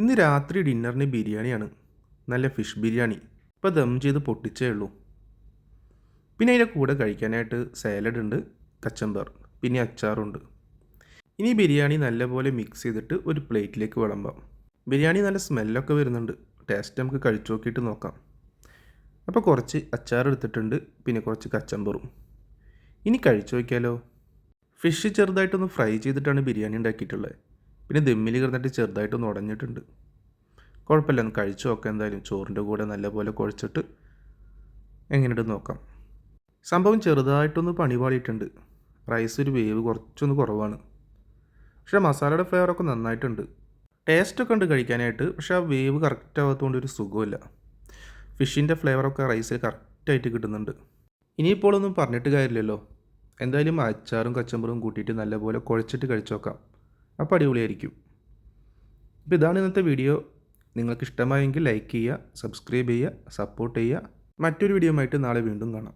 ഇന്ന് രാത്രി ഡിന്നറിന് ബിരിയാണിയാണ്. നല്ല ഫിഷ് ബിരിയാണി. ഇപ്പോൾ ദം ചെയ്ത് പൊട്ടിച്ചേ ഉള്ളൂ. പിന്നെ അതിന്റെ കൂടെ കഴിക്കാനായിട്ട് സാലഡ് ഉണ്ട് കച്ചമ്പർ പിന്നെ അച്ചാറുണ്ട്. ഇനി ബിരിയാണി നല്ലപോലെ മിക്സ് ചെയ്തിട്ട് ഒരു പ്ലേറ്റിലേക്ക് വിളമ്പാം. ബിരിയാണി നല്ല സ്മെല്ലൊക്കെ വരുന്നുണ്ട്. ടേസ്റ്റ് നമുക്ക് കഴിച്ചു നോക്കിയിട്ട് നോക്കാം. അപ്പോൾ കുറച്ച് അച്ചാർ എടുത്തിട്ടുണ്ട് പിന്നെ കുറച്ച് കച്ചമ്പറും. ഇനി കഴിച്ചു നോക്കിയാലോ? ഫിഷ് ചെറുതായിട്ടൊന്ന് ഫ്രൈ ചെയ്തിട്ടാണ് ബിരിയാണി ഉണ്ടാക്കിയിട്ടുള്ളത്. പിന്നെ ദമ്മിൽ കിടന്നിട്ട് ചെറുതായിട്ടൊന്ന് ഉടഞ്ഞിട്ടുണ്ട്. കുഴപ്പമില്ല ഒന്ന് കഴിച്ചു നോക്കാം എന്തായാലും. ചോറിന്റെ കൂടെ നല്ലപോലെ കുഴച്ചിട്ട് എങ്ങനെയുണ്ട് നോക്കാം. സംഭവം ചെറുതായിട്ടൊന്ന് പണിപാളിയിട്ടുണ്ട് റൈസ് ഒരു വേവ് കുറച്ചൊന്ന് കുറവാണ്. പക്ഷേ മസാലയുടെ ഫ്ലേവറൊക്കെ നന്നായിട്ടുണ്ട്. ടേസ്റ്റൊക്കെ ഉണ്ട് കഴിക്കാനായിട്ട് പക്ഷേ ആ വേവ് കറക്റ്റ് ആവാത്തതുകൊണ്ട് ഒരു സുഖമില്ല ഫിഷിന്റെ ഫ്ലേവറൊക്കെ റൈസിൽ കറക്റ്റായിട്ട് കിട്ടുന്നുണ്ട്. ഇനിയിപ്പോൾ ഒന്നും പറഞ്ഞിട്ട് കാര്യമില്ലല്ലോ. എന്തായാലും അച്ചാറും കച്ചമ്പറും കൂട്ടിയിട്ട് നല്ലപോലെ കുഴച്ചിട്ട് കഴിച്ചു നോക്കാം. അപ്പോൾ അടിപൊളിയായിരിക്കും. അപ്പോൾ ഇതാണ് ഇന്നത്തെ വീഡിയോ. നിങ്ങൾക്ക് ഇഷ്ടമായെങ്കിൽ ലൈക്ക് ചെയ്യുക സബ്സ്ക്രൈബ് ചെയ്യുക സപ്പോർട്ട് ചെയ്യുക. മറ്റൊരു വീഡിയോ ആയിട്ട് നാളെ വീണ്ടും കാണാം.